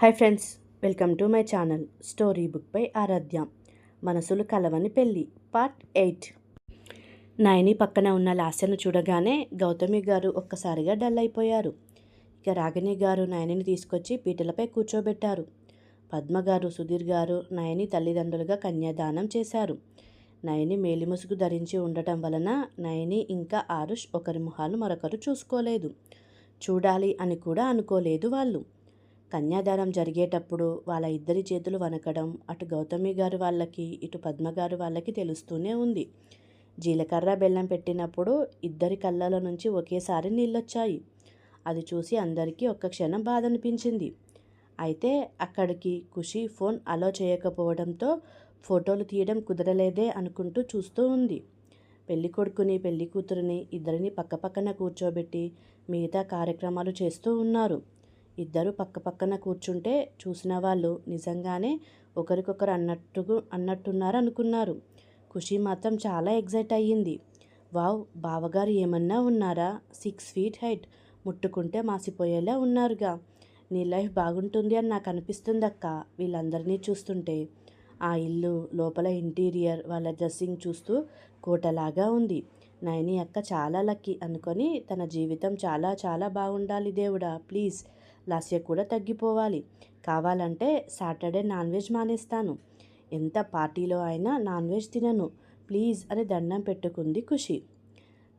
Hi friends welcome to my channel story బుక్పై ఆరాధ్య. మనసులు కలవని పెళ్ళి పార్ట్ ఎయిట్. నాయని పక్కన ఉన్న లాస్యను చూడగానే గౌతమి గారు ఒక్కసారిగా డల్ అయిపోయారు. ఇక రాగిణి గారు నయనిని తీసుకొచ్చి పీటలపై కూర్చోబెట్టారు. పద్మ గారు సుధీర్ గారు నయని తల్లిదండ్రులుగా కన్యాదానం చేశారు. నయని మేలిముసుగు ధరించి ఉండటం వలన నయని ఇంకా ఆరుష్ ఒకరి మొహాలు మరొకరు చూసుకోలేదు. చూడాలి అని కూడా అనుకోలేదు వాళ్ళు. కన్యాదానం జరిగేటప్పుడు వాళ్ళ ఇద్దరి చేతులు వనకడం అటు గౌతమి గారు వాళ్ళకి ఇటు పద్మ గారు వాళ్ళకి తెలుస్తూనే ఉంది. జీలకర్ర బెల్లం పెట్టినప్పుడు ఇద్దరి కళ్ళలో నుంచి ఒకేసారి నీళ్ళొచ్చాయి. అది చూసి అందరికీ ఒక్క క్షణం బాధ అనిపించింది అయితే అక్కడికి ఖుషి ఫోన్ అలో చేయకపోవడంతో ఫోటోలు తీయడం కుదరలేదే అనుకుంటూ చూస్తూ ఉంది. పెళ్ళి కొడుకుని పెళ్ళి కూతురిని ఇద్దరిని పక్కపక్కన కూర్చోబెట్టి మిగతా కార్యక్రమాలు చేస్తూ ఉన్నారు. ఇద్దరు పక్కపక్కన కూర్చుంటే చూసిన వాళ్ళు నిజంగానే ఒకరికొకరు అన్నట్టు అన్నట్టున్నారు అనుకున్నారు ఖుషి మాత్రం చాలా ఎగ్జైట్ అయ్యింది. వావ్ బావగారు ఏమన్నా ఉన్నారా? సిక్స్ ఫీట్ హైట్ ముట్టుకుంటే మాసిపోయేలా ఉన్నారుగా. నీ లైఫ్ బాగుంటుంది అని నాకు అనిపిస్తుంది అక్క వీళ్ళందరినీ చూస్తుంటే. ఆ ఇల్లు లోపల ఇంటీరియర్ వాళ్ళ డ్రెస్సింగ్ చూస్తూ కోటలాగా ఉంది. నయని అక్క చాలా లక్కీ అనుకొని తన జీవితం చాలా చాలా బాగుండాలి దేవుడా ప్లీజ్. లాస్య కూడా తగ్గిపోవాలి. కావాలంటే సాటర్డే నాన్ వెజ్ మానేస్తాను. ఎంత పార్టీలో అయినా నాన్ వెజ్ తినను. ప్లీజ్ అని దండం పెట్టుకుంది ఖుషి.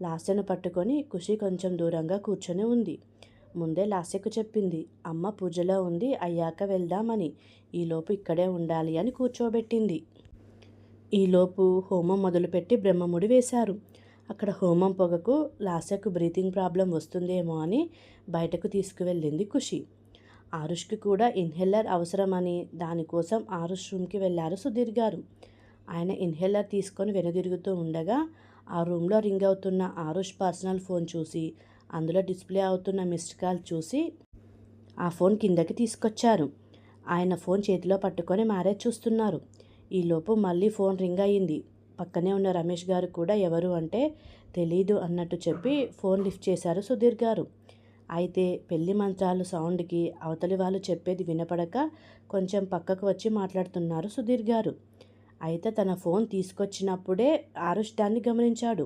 లాస్యను పట్టుకొని ఖుషి కొంచెం దూరంగా కూర్చొని ఉంది. ముందే లాస్యకు చెప్పింది అమ్మ పూజలో ఉంది అయ్యాక వెళ్దామని. ఈలోపు ఇక్కడే ఉండాలి అని కూర్చోబెట్టింది. ఈలోపు హోమం మొదలుపెట్టి బ్రహ్మముడి వేశారు. అక్కడ హోమం పొగకు లాస్యకు బ్రీతింగ్ ప్రాబ్లం వస్తుందేమో అని బయటకు తీసుకువెళ్ళింది ఖుషి. ఆరుష్కి కూడా ఇన్హేలర్ అవసరమని దానికోసం ఆరుష్ రూమ్కి వెళ్ళారు సుధీర్ గారు. ఆయన ఇన్హేలర్ తీసుకొని వెనుదిరుగుతూ ఉండగా ఆ రూమ్లో రింగ్ అవుతున్న ఆరుష్ పర్సనల్ ఫోన్ చూసి అందులో డిస్ప్లే అవుతున్న మిస్డ్ కాల్ చూసి ఆ ఫోన్ కిందకి తీసుకొచ్చారు. ఆయన ఫోన్ చేతిలో పట్టుకొని మ్యారేజ్ చూస్తున్నారు. ఈలోపు మళ్ళీ ఫోన్ రింగ్ అయ్యింది. పక్కనే ఉన్న రమేష్ గారు కూడా ఎవరు అంటే తెలీదు అన్నట్టు చెప్పి ఫోన్ లిఫ్ట్ చేశారు సుధీర్ గారు. అయితే పెళ్ళి మంత్రాలు సౌండ్కి అవతలి వాళ్ళు చెప్పేది వినపడక కొంచెం పక్కకు వచ్చి మాట్లాడుతున్నారు సుధీర్ గారు. అయితే తన ఫోన్ తీసుకొచ్చినప్పుడే ఆరుష్ దాన్ని గమనించాడు.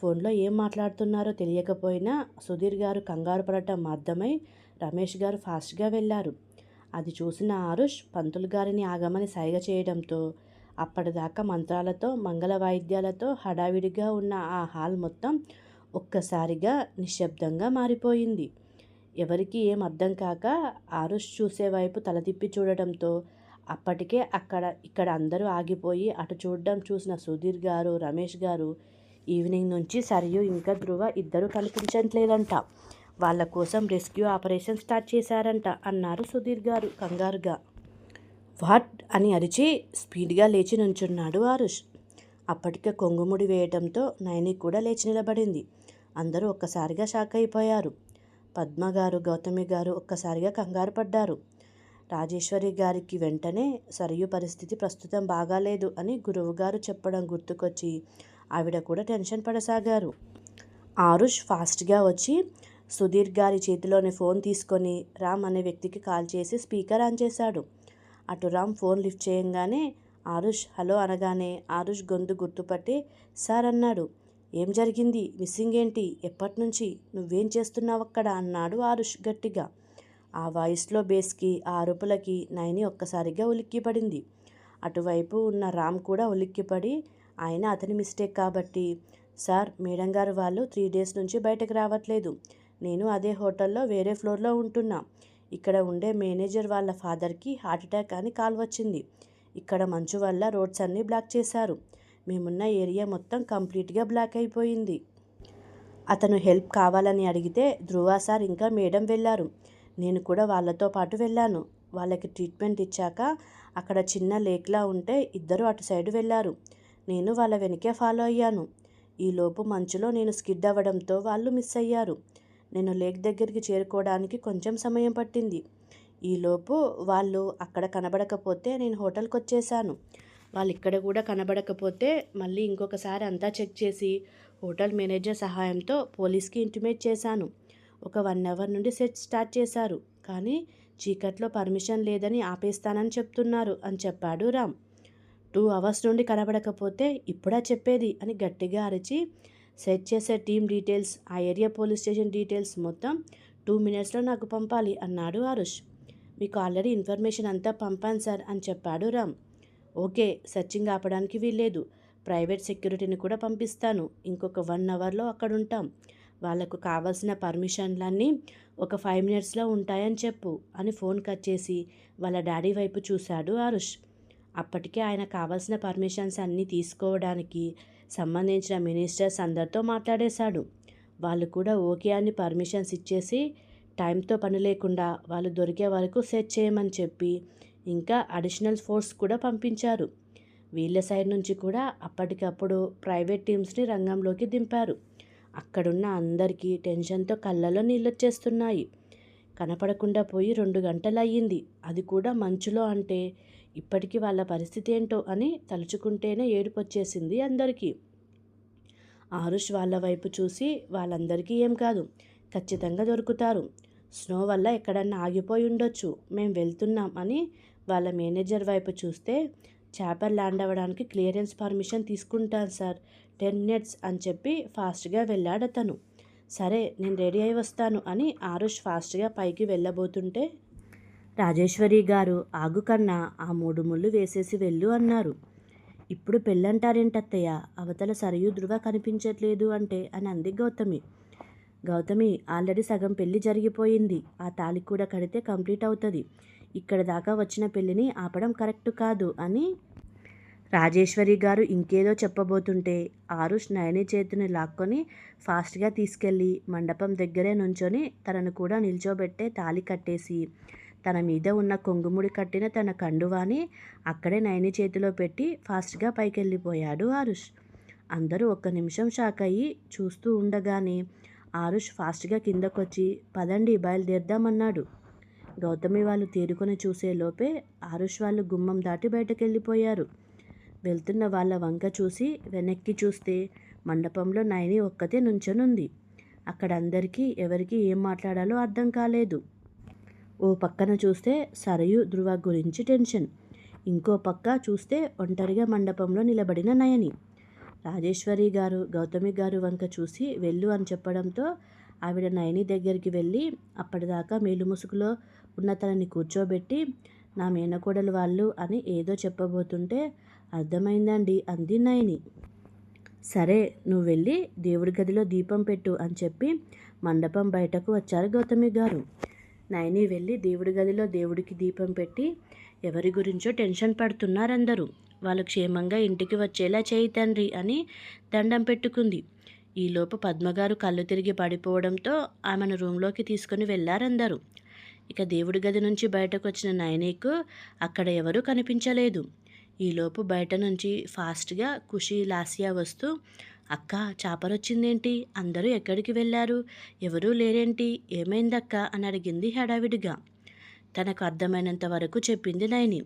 ఫోన్లో ఏం మాట్లాడుతున్నారో తెలియకపోయినా సుధీర్ గారు కంగారు పడటం అర్థమై రమేష్ గారు ఫాస్ట్గా వెళ్ళారు. అది చూసిన ఆరుష్ పంతులు గారిని ఆగమని సైగ చేయడంతో అప్పటిదాకా మంత్రాలతో మంగళ వాయిద్యాలతో హడావిడిగా ఉన్న ఆ హాల్ మొత్తం ఒక్కసారిగా నిశ్శబ్దంగా మారిపోయింది. ఎవరికి ఏం అర్థం కాక ఆరుష్ చూసేవైపు తల తిప్పి చూడటంతో అప్పటికే అక్కడ ఇక్కడ అందరూ ఆగిపోయి అటు చూడడం చూసిన సుధీర్ గారు రమేష్ గారు ఈవినింగ్ నుంచి సరియు ఇంకా ధృవ ఇద్దరు కనిపించట్లేదంట. వాళ్ళ కోసం రెస్క్యూ ఆపరేషన్ స్టార్ట్ చేశారంట అన్నారు సుధీర్ గారు కంగారుగా. వాట్ అని అరిచి స్పీడ్గా లేచి నుంచున్నాడు ఆరుష్. అప్పటికే కొంగుముడి వేయడంతో నయని కూడా లేచి నిలబడింది. అందరూ ఒక్కసారిగా షాక్ అయిపోయారు. పద్మ గారు గౌతమి గారు ఒక్కసారిగా కంగారు పడ్డారు. రాజేశ్వరి గారికి వెంటనే సరియు పరిస్థితి ప్రస్తుతం బాగాలేదు అని గురువుగారు చెప్పడం గుర్తుకొచ్చి ఆవిడ కూడా టెన్షన్ పడసాగారు. ఆరుష్ ఫాస్ట్గా వచ్చి సుధీర్ గారి చేతిలోని ఫోన్ తీసుకొని రామ్ అనే వ్యక్తికి కాల్ చేసి స్పీకర్ ఆన్ చేశాడు. అటు రామ్ ఫోన్ లిఫ్ట్ చేయంగానే ఆరుష్ హలో అనగానే ఆరుష్ గొంతు గుర్తుపట్టి సార్ అన్నాడు. ఏం జరిగింది? మిస్సింగ్ ఏంటి? ఎప్పటి నుంచి నువ్వేం చేస్తున్నావు అక్కడ అన్నాడు ఆరుష్ గట్టిగా. ఆ వాయిస్లో బేస్కి ఆ అరుపులకి నయని ఒక్కసారిగా ఉలిక్కిపడింది. అటువైపు ఉన్న రామ్ కూడా ఉలిక్కిపడి ఆయన అతని మిస్టేక్ కాబట్టి. సార్ మేడం గారు వాళ్ళు త్రీ డేస్ నుంచి బయటకు రావట్లేదు. నేను అదే హోటల్లో వేరే ఫ్లోర్లో ఉంటున్నా. ఇక్కడ ఉండే మేనేజర్ వాళ్ళ ఫాదర్కి హార్ట్అటాక్ అని కాల్ వచ్చింది. ఇక్కడ మంచు వల్ల రోడ్స్ అన్నీ బ్లాక్ చేశారు. మేమున్న ఏరియా మొత్తం కంప్లీట్గా బ్లాక్ అయిపోయింది. అతను హెల్ప్ కావాలని అడిగితే ధ్రువ సార్ ఇంకా మేడం వెళ్ళారు. నేను కూడా వాళ్ళతో పాటు వెళ్ళాను. వాళ్ళకి ట్రీట్మెంట్ ఇచ్చాక అక్కడ చిన్న లేక్లా ఉంటే ఇద్దరు అటు సైడ్ వెళ్ళారు. నేను వాళ్ళ వెనకే ఫాలో అయ్యాను. ఈలోపు మంచులో నేను స్కిడ్ అవ్వడంతో వాళ్ళు మిస్ అయ్యారు. నేను లేక్ దగ్గరికి చేరుకోవడానికి కొంచెం సమయం పట్టింది. ఈలోపు వాళ్ళు అక్కడ కనబడకపోతే నేను హోటల్కి వచ్చేసాను వాళ్ళు ఇక్కడ కూడా కనబడకపోతే మళ్ళీ ఇంకొకసారి అంతా చెక్ చేసి హోటల్ మేనేజర్ సహాయంతో పోలీస్కి ఇంటిమేట్ చేశాను. ఒక వన్ అవర్ నుండి సెట్ స్టార్ట్ చేశారు. కానీ చీకట్లో పర్మిషన్ లేదని ఆపేస్తానని చెప్తున్నారు అని చెప్పాడు రామ్. టూ అవర్స్ నుండి కనబడకపోతే ఇప్పుడా చెప్పేది అని గట్టిగా అరిచి సెట్ చేసే టీం డీటెయిల్స్ ఆ ఏరియా పోలీస్ స్టేషన్ డీటెయిల్స్ మొత్తం టూ మినిట్స్లో నాకు పంపాలి అన్నాడు ఆరుష్. మీకు ఆల్రెడీ ఇన్ఫర్మేషన్ అంతా పంపాను సార్ అని చెప్పాడు రామ్. ఓకే సర్చింగ్ ఆపడానికి వీల్లేదు. ప్రైవేట్ సెక్యూరిటీని కూడా పంపిస్తాను. ఇంకొక వన్ అవర్లో అక్కడ ఉంటాం వాళ్ళకు కావాల్సిన పర్మిషన్లన్నీ ఒక ఫైవ్ మినిట్స్లో ఉంటాయని చెప్పు అని ఫోన్ కట్ చేసి వాళ్ళ డాడీ వైపు చూశాడు ఆరుష్. అప్పటికే ఆయన కావాల్సిన పర్మిషన్స్ అన్నీ తీసుకోవడానికి సంబంధించిన మినిస్టర్స్ అందరితో మాట్లాడేశాడు. వాళ్ళు కూడా ఓకే అని పర్మిషన్స్ ఇచ్చేసి టైంతో పని లేకుండా వాళ్ళు దొరికే వరకు సెట్ చేయమని చెప్పి ఇంకా అడిషనల్ ఫోర్స్ కూడా పంపించారు. వీళ్ళ సైడ్ నుంచి కూడా అప్పటికప్పుడు ప్రైవేట్ టీమ్స్ని రంగంలోకి దింపారు. అక్కడున్న అందరికీ టెన్షన్తో కళ్ళలో నీళ్ళొచ్చేస్తున్నాయి. కనపడకుండా పోయి రెండు గంటలయ్యింది. అది కూడా మంచులో అంటే ఇప్పటికీ వాళ్ళ పరిస్థితి ఏంటో అని తలుచుకుంటేనే ఏడుపొచ్చేసింది అందరికీ. ఆరుష్ వాళ్ళ వైపు చూసి వాళ్ళందరికీ ఏం కాదు ఖచ్చితంగా దొరుకుతారు. స్నో వల్ల ఎక్కడన్నా ఆగిపోయి ఉండొచ్చు మేము వెళ్తున్నాం అని వాళ్ళ మేనేజర్ వైపు చూస్తే చేపర్ ల్యాండ్ అవ్వడానికి క్లియరెన్స్ పర్మిషన్ తీసుకుంటాను సార్ టెన్ మినిట్స్ అని చెప్పి ఫాస్ట్గా వెళ్ళాడు అతను సరే నేను రెడీ అయి వస్తాను అని ఆరుష్ ఫాస్ట్గా పైకి వెళ్ళబోతుంటే రాజేశ్వరి గారు ఆగు కన్నా ఆ మూడు ముళ్ళు వేసేసి వెళ్ళు అన్నారు. ఇప్పుడు పెళ్ళంటారేంటత్తయ్య? అవతల సరియు ధృవ కనిపించట్లేదు అంటే అని అంది గౌతమి. గౌతమి ఆల్రెడీ సగం పెళ్ళి జరిగిపోయింది. ఆ తాళి కూడా కడితే కంప్లీట్ అవుతుంది. ఇక్కడ దాకా వచ్చిన పెళ్ళిని ఆపడం కరెక్ట్ కాదు అని రాజేశ్వరి గారు ఇంకేదో చెప్పబోతుంటే ఆరుష్ నయని చేతిని లాక్కొని ఫాస్ట్గా తీసుకెళ్ళి మండపం దగ్గరే నుంచొని తనను కూడా నిల్చోబెట్టే తాళి కట్టేసి తన మీద ఉన్న కొంగుముడి కట్టిన తన కండువాని అక్కడే నయని చేతిలో పెట్టి ఫాస్ట్గా పైకి వెళ్ళిపోయాడు ఆరుష్. అందరూ ఒక్క నిమిషం షాక్ అయ్యి చూస్తూ ఉండగానే ఆరుష్ ఫాస్ట్గా కిందకొచ్చి పదండి బయలుదేరదామన్నాడు. గౌతమి వాళ్ళు తేరుకొని చూసేలోపే ఆరుష్ వాళ్ళు గుమ్మం దాటి బయటకెళ్ళిపోయారు. వెళ్తున్న వాళ్ళ వంక చూసి వెనక్కి చూస్తే మండపంలో నయని ఒక్కతే నుంచనుంది. అక్కడ అందరికీ ఎవరికి ఏం మాట్లాడాలో అర్థం కాలేదు. ఓ పక్కన చూస్తే సరయు ధృవ గురించి టెన్షన్. ఇంకో పక్క చూస్తే ఒంటరిగా మండపంలో నిలబడిన నయని. రాజేశ్వరి గారు గౌతమి గారు వంక చూసి వెళ్ళు అని చెప్పడంతో ఆవిడ నయని దగ్గరికి వెళ్ళి అప్పటిదాకా మేలు ముసుగులో ఉన్న తనని కూర్చోబెట్టి నా మేనకోడలు వాళ్ళు అని ఏదో చెప్పబోతుంటే అర్థమైందండి అంది నయని. సరే నువ్వు వెళ్ళి దేవుడి గదిలో దీపం పెట్టు అని చెప్పి మండపం బయటకు వచ్చారు గౌతమి గారు. నయని వెళ్ళి దేవుడి గదిలో దేవుడికి దీపం పెట్టి ఎవరి గురించో టెన్షన్ పడుతున్నారందరూ. వాళ్ళు క్షేమంగా ఇంటికి వచ్చేలా చేయి తండ్రి అని దండం పెట్టుకుంది. ఈలోపు పద్మగారు కళ్ళు తిరిగి పడిపోవడంతో ఆమెను రూమ్లోకి తీసుకుని వెళ్ళారందరూ ఇక దేవుడి గది నుంచి బయటకు వచ్చిన నయనీకు అక్కడ ఎవరూ కనిపించలేదు. ఈలోపు బయట నుంచి ఫాస్ట్గా ఖుషి లాసియా వస్తూ అక్క చాపరొచ్చిందేంటి? అందరూ ఎక్కడికి వెళ్ళారు? ఎవరూ లేరేంటి? ఏమైందక్క? అని అడిగింది హడావిడిగా. తనకు అర్థమైనంత వరకు చెప్పింది నైని.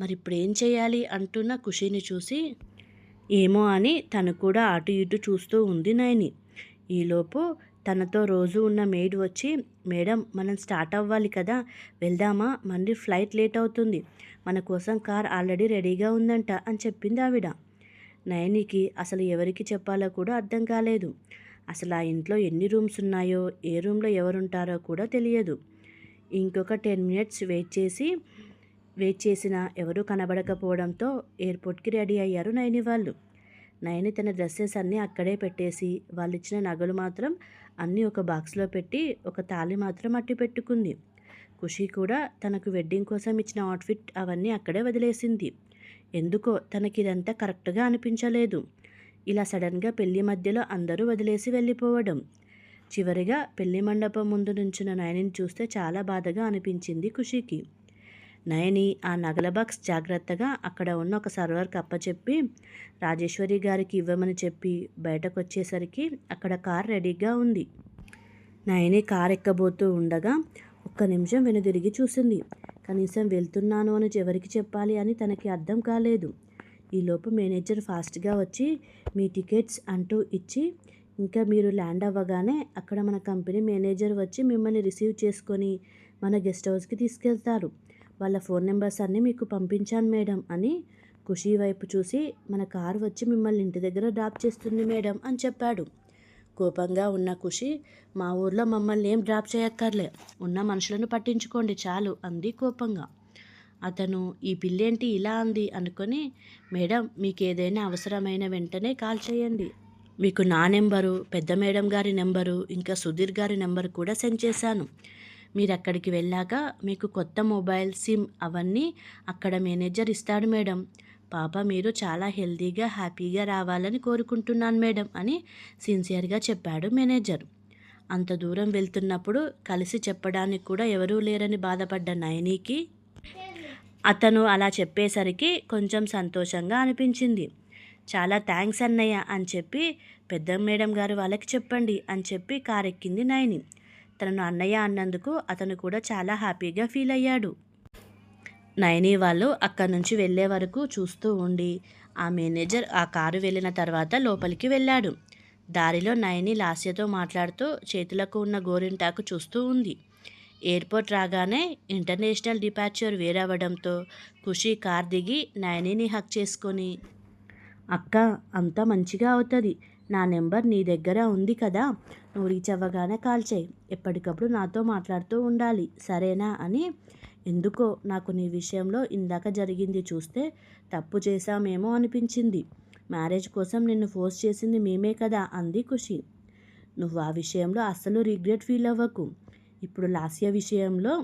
మరి ఇప్పుడు ఏం చేయాలి? అంటున్న ఖుషిని చూసి ఏమో అని తను కూడా అటు ఇటు చూస్తూ ఉంది నైని. ఈలోపు తనతో రోజు ఉన్న మేడ్ వచ్చి మేడం మనం స్టార్ట్ అవ్వాలి కదా వెళ్దామా? మళ్ళీ ఫ్లైట్ లేట్ అవుతుంది. మన కోసం కార్ ఆల్రెడీ రెడీగా ఉందంట అని చెప్పింది ఆవిడ. నయనికి అసలు ఎవరికి చెప్పాలో కూడా అర్థం కాలేదు. అసలు ఆ ఇంట్లో ఎన్ని రూమ్స్ ఉన్నాయో ఏ రూమ్లో ఎవరుంటారో కూడా తెలియదు. ఇంకొక టెన్ మినిట్స్ వెయిట్ చేసి వెయిట్ చేసిన ఎవరూ కనబడకపోవడంతో ఎయిర్పోర్ట్కి రెడీ అయ్యారు నయని వాళ్ళు. నయని తన డ్రెస్సెస్ అన్నీ అక్కడే పెట్టేసి వాళ్ళు ఇచ్చిన నగలు మాత్రం అన్నీ ఒక బాక్స్లో పెట్టి ఒక తాళి మాత్రం అట్టి పెట్టుకుంది. ఖుషి కూడా తనకు వెడ్డింగ్ కోసం ఇచ్చిన అవుట్ఫిట్ అవన్నీ అక్కడే వదిలేసింది. ఎందుకో తనకి ఇదంతా కరెక్ట్గా అనిపించలేదు. ఇలా సడన్గా పెళ్ళి మధ్యలో అందరూ వదిలేసి వెళ్ళిపోవడం. చివరిగా పెళ్ళి మండపం ముందు నుంచిన నయనిని చూస్తే చాలా బాధగా అనిపించింది ఖుషికి. నయని ఆ నగల బాక్స్ జాగ్రత్తగా అక్కడ ఉన్న ఒక సర్వర్కి అప్పచెప్పి రాజేశ్వరి గారికి ఇవ్వమని చెప్పి బయటకు వచ్చేసరికి అక్కడ కార్ రెడీగా ఉంది. నయని కార్ ఎక్కబోతూ ఉండగా ఒక్క నిమిషం వెనుదిరిగి చూసింది. కనీసం వెళ్తున్నాను అని ఎవరికి చెప్పాలి అని తనకి అర్థం కాలేదు. ఈలోపు మేనేజర్ ఫాస్ట్గా వచ్చి మీ టికెట్స్ అంటూ ఇచ్చి ఇంకా మీరు ల్యాండ్ అవ్వగానే అక్కడ మన కంపెనీ మేనేజర్ వచ్చి మిమ్మల్ని రిసీవ్ చేసుకొని మన గెస్ట్ హౌస్కి తీసుకెళ్తారు. వాళ్ళ ఫోన్ నెంబర్స్ అన్నీ మీకు పంపించాను మేడం అని ఖుషి వైపు చూసి మన కారు వచ్చి మిమ్మల్ని ఇంటి దగ్గర డ్రాప్ చేస్తుంది మేడం అని చెప్పాడు. కోపంగా ఉన్న ఖుషి మా ఊర్లో మమ్మల్ని ఏం డ్రాప్ చేయక్కర్లే ఉన్న మనుషులను పట్టించుకోండి చాలు అంది కోపంగా. అతను ఈ పిల్లేంటి ఇలా అంది అనుకొని మేడం మీకు ఏదైనా అవసరమైన వెంటనే కాల్ చేయండి. మీకు నా నెంబరు పెద్ద మేడం గారి నెంబరు ఇంకా సుధీర్ గారి నెంబరు కూడా సెండ్ చేశాను. మీరు అక్కడికి వెళ్ళాక మీకు కొత్త మొబైల్ సిమ్ అవన్నీ అక్కడ మేనేజర్ ఇస్తాడు మేడం. పాప మీరు చాలా హెల్తీగా హ్యాపీగా రావాలని కోరుకుంటున్నాను మేడం అని సిన్సియర్గా చెప్పాడు మేనేజర్. అంత దూరం వెళ్తున్నప్పుడు కలిసి చెప్పడానికి కూడా ఎవరూ లేరని బాధపడ్డ నయనీకి అతను అలా చెప్పేసరికి కొంచెం సంతోషంగా అనిపించింది. చాలా థ్యాంక్స్ అన్నయ్య అని చెప్పి పెద్ద మేడం గారు వాళ్ళకి చెప్పండి అని చెప్పి కారెక్కింది నయని. తనను అన్నయ్య అన్నందుకు అతను కూడా చాలా హ్యాపీగా ఫీల్ అయ్యాడు. నయని వాళ్ళు అక్కడి నుంచి వెళ్ళే వరకు చూస్తూ ఉండి ఆ మేనేజర్ ఆ కారు వెళ్ళిన తర్వాత లోపలికి వెళ్ళాడు. దారిలో నయని లాస్యతో మాట్లాడుతూ చేతులకు ఉన్న గోరింటాకు చూస్తూ ఉంది. ఎయిర్పోర్ట్ రాగానే ఇంటర్నేషనల్ డిపార్చర్ వేరవడంతో ఖుషి కార్ దిగి నయనిని హక్ చేసుకొని అక్క అంతా మంచిగా అవుతుంది. నా నెంబర్ నీ దగ్గర ఉంది కదా. నువ్వు రీచ్ అవ్వగానే కాల్ చేయి. ఎప్పటికప్పుడు నాతో మాట్లాడుతూ ఉండాలి. సరేనా అని. ఎందుకో నాకు నీ విషయంలో ఇందాక జరిగింది చూస్తే తప్పు చేశామేమో అనిపించింది. మ్యారేజ్ కోసం నిన్ను ఫోర్స్ చేసింది మేమే కదా అంది ఖుషి. నువ్వు ఆ విషయంలో అస్సలు రిగ్రెట్ ఫీల్ అవ్వకు. ఇప్పుడు లాస్య విషయంలో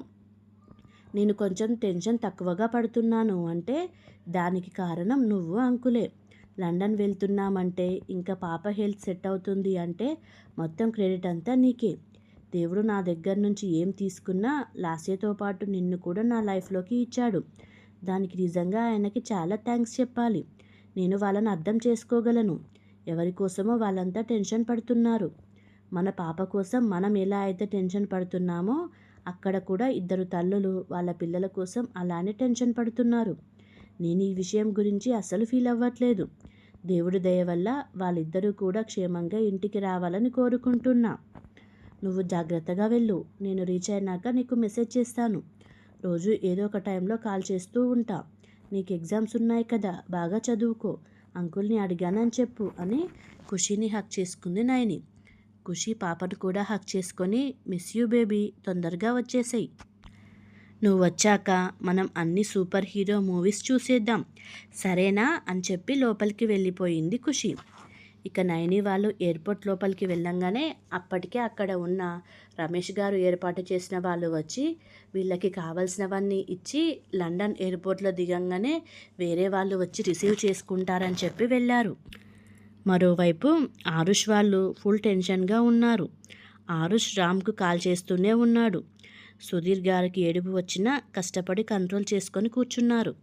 నేను కొంచెం టెన్షన్ తక్కువగా పడుతున్నాను అంటే దానికి కారణం నువ్వు అంకులే. లండన్ వెళ్తున్నామంటే ఇంకా పాప హెల్త్ సెట్ అవుతుంది అంటే మొత్తం క్రెడిట్ అంతా నీకే. దేవుడు నా దగ్గర నుంచి ఏం తీసుకున్నా లాస్యతో పాటు నిన్ను కూడా నా లైఫ్లోకి ఇచ్చాడు. దానికి నిజంగా ఆయనకి చాలా థ్యాంక్స్ చెప్పాలి. నేను వాళ్ళని అర్థం చేసుకోగలను. ఎవరి కోసమో వాళ్ళంతా టెన్షన్ పడుతున్నారు. మన పాప కోసం మనం ఎలా అయితే టెన్షన్ పడుతున్నామో అక్కడ కూడా ఇద్దరు తల్లులు వాళ్ళ పిల్లల కోసం అలానే టెన్షన్ పడుతున్నారు. నేను ఈ విషయం గురించి అస్సలు ఫీల్ అవ్వట్లేదు. దేవుడి దయ వల్ల వాళ్ళిద్దరూ కూడా క్షేమంగా ఇంటికి రావాలని కోరుకుంటున్నా. నువ్వు జాగ్రత్తగా వెళ్ళు. నేను రీచ్ అయినాక నీకు మెసేజ్ చేస్తాను. రోజు ఏదో ఒక టైంలో కాల్ చేస్తూ ఉంటా. నీకు ఎగ్జామ్స్ ఉన్నాయి కదా బాగా చదువుకో. అంకుల్ని అడిగానని చెప్పు అని ఖుషీని హక్ చేసుకుంది నయని. ఖుషి పాపను కూడా హక్ చేసుకొని మిస్ యూ బేబీ తొందరగా వచ్చేసాయి. నువ్వు వచ్చాక మనం అన్ని సూపర్ హీరో మూవీస్ చూసేద్దాం. సరేనా? అని చెప్పి లోపలికి వెళ్ళిపోయింది ఖుషి. ఇక నయని వాళ్ళు ఎయిర్పోర్ట్ లోపలికి వెళ్ళంగానే అప్పటికే అక్కడ ఉన్న రమేష్ గారు ఏర్పాటు చేసిన వాళ్ళు వచ్చి వీళ్ళకి కావాల్సినవన్నీ ఇచ్చి లండన్ ఎయిర్పోర్ట్లో దిగంగానే వేరే వాళ్ళు వచ్చి రిసీవ్ చేసుకుంటారని చెప్పి వెళ్ళారు. మరోవైపు ఆరుష్ వాళ్ళు ఫుల్ టెన్షన్గా ఉన్నారు. ఆరుష్ రామ్కు కాల్ చేస్తూనే ఉన్నాడు. సుధీర్ గారికి ఏడుపు వచ్చినా కష్టపడి కంట్రోల్ చేసుకొని కూర్చున్నారు.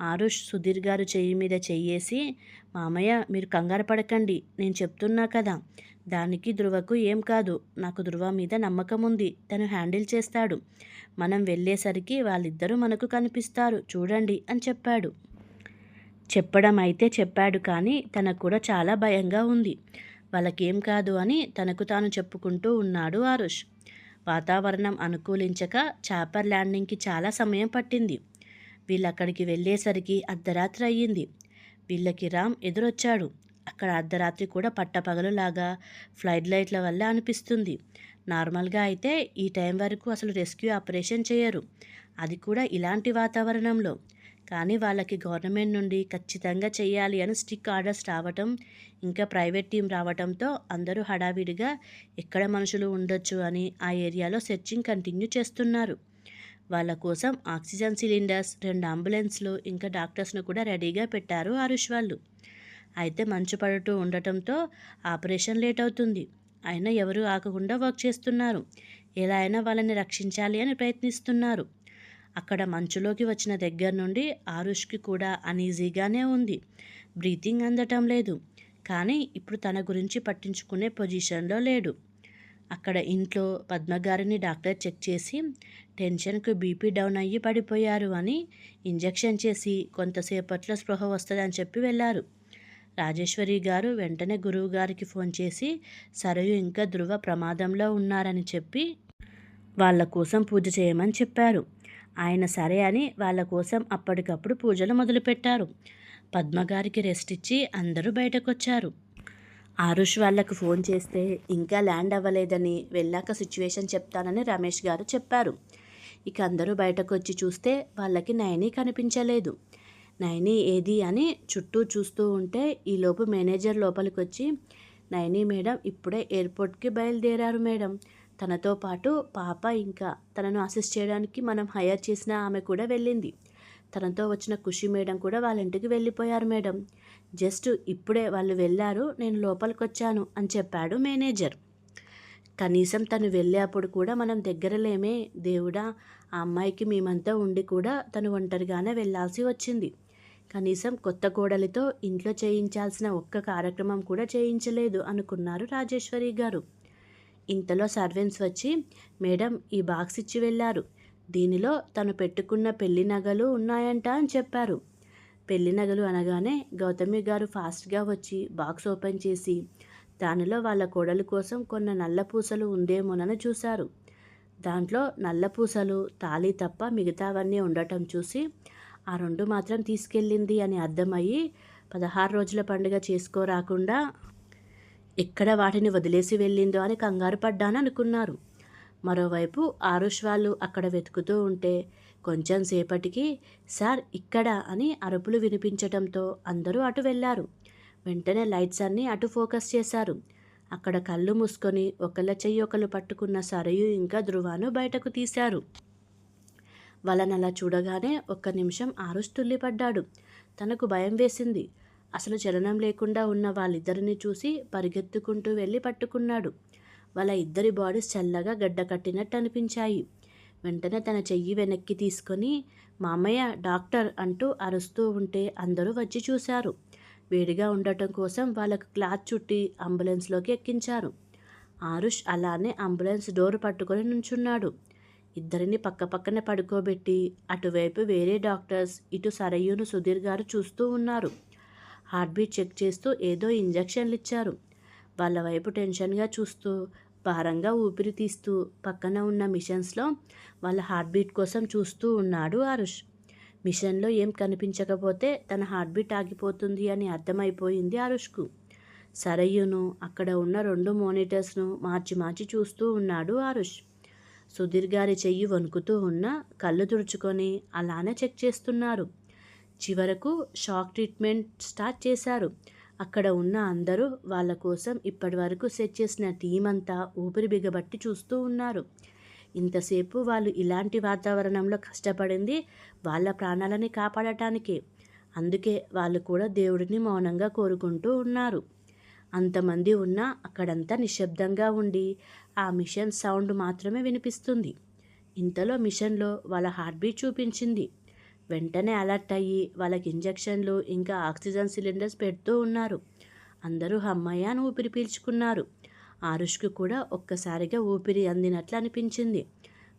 ఆరుష్ సుధీర్ గారు చెయ్యి మీద చెయ్యేసి మామయ్య మీరు కంగారు పడకండి నేను చెప్తున్నా కదా. దానికి ధృవకు ఏం కాదు. నాకు ధృవ మీద నమ్మకం ఉంది. తను హ్యాండిల్ చేస్తాడు. మనం వెళ్ళేసరికి వాళ్ళిద్దరూ మనకు కనిపిస్తారు. చూడండి అని చెప్పాడు. చెప్పడం అయితే చెప్పాడు కానీ తనకు కూడా చాలా భయంగా ఉంది. వాళ్ళకేం కాదు అని తనకు తాను చెప్పుకుంటూ ఉన్నాడు ఆరుష్. వాతావరణం అనుకూలించక చాపర్ ల్యాండింగ్కి చాలా సమయం పట్టింది. వీళ్ళక్కడికి వెళ్ళేసరికి అర్ధరాత్రి అయ్యింది. వీళ్ళకి రామ్ ఎదురొచ్చాడు. అక్కడ అర్ధరాత్రి కూడా పట్టపగలులాగా ఫ్లైట్ లైట్ల వల్ల అనిపిస్తుంది. నార్మల్గా అయితే ఈ టైం వరకు అసలు రెస్క్యూ ఆపరేషన్ చేయరు. అది కూడా ఇలాంటి వాతావరణంలో. కానీ వాళ్ళకి గవర్నమెంట్ నుండి ఖచ్చితంగా చేయాలి అని స్టిక్ ఆర్డర్స్ రావటం ఇంకా ప్రైవేట్ టీం రావటంతో అందరూ హడావిడిగా ఎక్కడ మనుషులు ఉండొచ్చు అని ఆ ఏరియాలో సెర్చింగ్ కంటిన్యూ చేస్తున్నారు. వాళ్ళ కోసం ఆక్సిజన్ సిలిండర్స్ రెండు అంబులెన్స్లు ఇంకా డాక్టర్స్ను కూడా రెడీగా పెట్టారు ఆరుష్ వాళ్ళు. అయితే మంచు పడుతూ ఉండటంతో ఆపరేషన్ లేట్ అవుతుంది. అయినా ఎవరు ఆగకుండా వర్క్ చేస్తున్నారు. ఎలా అయినా వాళ్ళని రక్షించాలి అని ప్రయత్నిస్తున్నారు. అక్కడ మంచులోకి వచ్చిన దగ్గర నుండి ఆరుష్కి కూడా అనీజీగానే ఉంది. బ్రీతింగ్ అందటం లేదు. కానీ ఇప్పుడు తన గురించి పట్టించుకునే పొజిషన్లో లేడు. అక్కడ ఇంట్లో పద్మగారిని డాక్టర్ చెక్ చేసి టెన్షన్కు బీపీ డౌన్ అయ్యి పడిపోయారు అని ఇంజెక్షన్ చేసి కొంతసేపట్లో స్పృహ వస్తుందని చెప్పి వెళ్ళారు. రాజేశ్వరి గారు వెంటనే గురువు గారికి ఫోన్ చేసి సరయు ఇంకా ధృవ ప్రమాదంలో ఉన్నారని చెప్పి వాళ్ళ కోసం పూజ చేయమని చెప్పారు. ఆయన సరే అని వాళ్ళ కోసం అప్పటికప్పుడు పూజలు మొదలుపెట్టారు. పద్మగారికి రెస్ట్ ఇచ్చి అందరూ బయటకొచ్చారు. ఆరుష్ వాళ్ళకు ఫోన్ చేస్తే ఇంకా ల్యాండ్ అవ్వలేదని వెళ్ళాక సిచ్యువేషన్ చెప్తానని రమేష్ గారు చెప్పారు. ఇక అందరూ బయటకు వచ్చి చూస్తే వాళ్ళకి నయని కనిపించలేదు. నయని ఏది అని చుట్టూ చూస్తూ ఉంటే ఈలోపు మేనేజర్ లోపలికి వచ్చి నయని మేడం ఇప్పుడే ఎయిర్పోర్ట్కి బయలుదేరారు మేడం. తనతో పాటు పాప ఇంకా తనను అసిస్ట్ చేయడానికి మనం హైర్ చేసిన ఆమె కూడా వెళ్ళింది. తనతో వచ్చిన ఖుషి మేడం కూడా వాళ్ళ ఇంటికి వెళ్ళిపోయారు మేడం. జస్ట్ ఇప్పుడే వాళ్ళు వెళ్ళారు నేను లోపలికి వచ్చాను అని చెప్పాడు మేనేజర్. కనీసం తను వెళ్ళేప్పుడు కూడా మనం దగ్గరలేమే. దేవుడా ఆ అమ్మాయికి మేమంతా ఉండి కూడా తను ఒంటరిగానే వెళ్ళాల్సి వచ్చింది. కనీసం కొత్త కోడలితో ఇంట్లో చేయించాల్సిన ఒక్క కార్యక్రమం కూడా చేయించలేదు అనుకున్నారు రాజేశ్వరి గారు. ఇంతలో సర్వెంట్స్ వచ్చి మేడం ఈ బాక్స్ ఇచ్చి వెళ్ళారు. దీనిలో తను పెట్టుకున్న పెళ్ళి నగలు ఉన్నాయంట అని చెప్పారు. పెళ్ళి నగలు అనగానే గౌతమి గారు ఫాస్ట్గా వచ్చి బాక్స్ ఓపెన్ చేసి దానిలో వాళ్ళ కోడలు కోసం కొన్న నల్ల పూసలు ఉందేమోనని చూశారు. దాంట్లో నల్ల పూసలు తాళి తప్ప మిగతావన్నీ ఉండటం చూసి ఆ రెండు మాత్రం తీసుకెళ్ళింది అని అర్థమయ్యి పదహారు రోజుల పండుగ చేసుకోరాకుండా ఎక్కడ వాటిని వదిలేసి వెళ్ళిందో అని కంగారు పడ్డాను అనుకున్నారు. మరోవైపు ఆరుష్ వాళ్ళు అక్కడ వెతుకుతూ ఉంటే కొంచెం సేపటికి సార్ ఇక్కడ అని అరుపులు వినిపించటంతో అందరూ అటు వెళ్ళారు. వెంటనే లైట్స్ అన్నీ అటు ఫోకస్ చేశారు. అక్కడ కళ్ళు మూసుకొని ఒకళ్ళ చెయ్యి ఒకళ్ళు పట్టుకున్న సరయు ఇంకా ధృవాను బయటకు తీశారు. వాళ్ళనలా చూడగానే ఒక్క నిమిషం ఆరుష్ తుల్లిపడ్డాడు. తనకు భయం వేసింది. అసలు చలనం లేకుండా ఉన్న వాళ్ళిద్దరిని చూసి పరిగెత్తుకుంటూ వెళ్ళి పట్టుకున్నాడు. వాళ్ళ ఇద్దరి బాడీస్ చల్లగా గడ్డ కట్టినట్టు అనిపించాయి. వెంటనే తన చెయ్యి వెనక్కి తీసుకొని మామయ్య డాక్టర్ అంటూ అరుస్తూ ఉంటే అందరూ వచ్చి చూశారు. వేడిగా ఉండటం కోసం వాళ్ళకు క్లాత్ చుట్టి అంబులెన్స్లోకి ఎక్కించారు. ఆరుష్ అలానే అంబులెన్స్ డోర్ పట్టుకొని నుంచున్నాడు. ఇద్దరిని పక్కపక్కనే పడుకోబెట్టి అటువైపు వేరే డాక్టర్స్ ఇటు సరయ్యూను సుధీర్ గారు చూస్తూ ఉన్నారు. హార్ట్ బీట్ చెక్ చేస్తూ ఏదో ఇంజక్షన్లు ఇచ్చారు. వాళ్ళ వైపు టెన్షన్గా చూస్తూ భారంగా ఊపిరి తీస్తూ పక్కన ఉన్న మిషన్స్లో వాళ్ళ హార్ట్ బీట్ కోసం చూస్తూ ఉన్నాడు అరుష్ మిషన్లో ఏం కనిపించకపోతే తన హార్ట్ బీట్ ఆగిపోతుంది అని అర్థమైపోయింది అరుష్కు సరయ్యును అక్కడ ఉన్న రెండు మోనిటర్స్ను మార్చి మార్చి చూస్తూ ఉన్నాడు ఆరుష్. సుధీర్ గారి చెయ్యి వణుకుతూ ఉన్న కళ్ళు తుడుచుకొని అలానే చెక్ చేస్తున్నారు. చివరకు షాక్ ట్రీట్మెంట్ స్టార్ట్ చేశారు. అక్కడ ఉన్న అందరూ వాళ్ళ కోసం ఇప్పటి వరకు సెట్ చేసిన టీం అంతా ఊపిరి బిగబట్టి చూస్తూ ఉన్నారు. ఇంతసేపు వాళ్ళు ఇలాంటి వాతావరణంలో కష్టపడింది వాళ్ళ ప్రాణాలని కాపాడటానికే. అందుకే వాళ్ళు కూడా దేవుడిని మౌనంగా కోరుకుంటూ ఉన్నారు. అంతమంది ఉన్నా అక్కడంతా నిశ్శబ్దంగా ఉండి ఆ మిషన్ సౌండ్ మాత్రమే వినిపిస్తుంది. ఇంతలో మిషన్లో వాళ్ళ హార్ట్ బీట్ చూపించింది. వెంటనే అలర్ట్ అయ్యి వాళ్ళకి ఇంజక్షన్లు ఇంకా ఆక్సిజన్ సిలిండర్స్ పెడుతూ ఉన్నారు. అందరూ హమ్మయ్య అని ఊపిరి పీల్చుకున్నారు. ఆరుష్కు కూడా ఒక్కసారిగా ఊపిరి అందినట్లు అనిపించింది.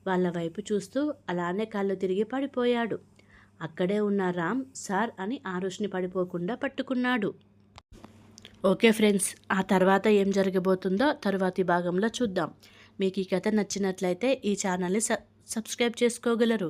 వాళ్ళ వైపు చూస్తూ అలానే కళ్ళు తిరిగి పడిపోయాడు. అక్కడే ఉన్న రామ్ సార్ అని ఆరుష్ని పడిపోకుండా పట్టుకున్నాడు. ఓకే ఫ్రెండ్స్ ఆ తర్వాత ఏం జరగబోతుందో తరువాతి భాగంలో చూద్దాం. మీకు ఈ కథ నచ్చినట్లయితే ఈ ఛానల్ని సబ్స్క్రైబ్ చేసుకోగలరు.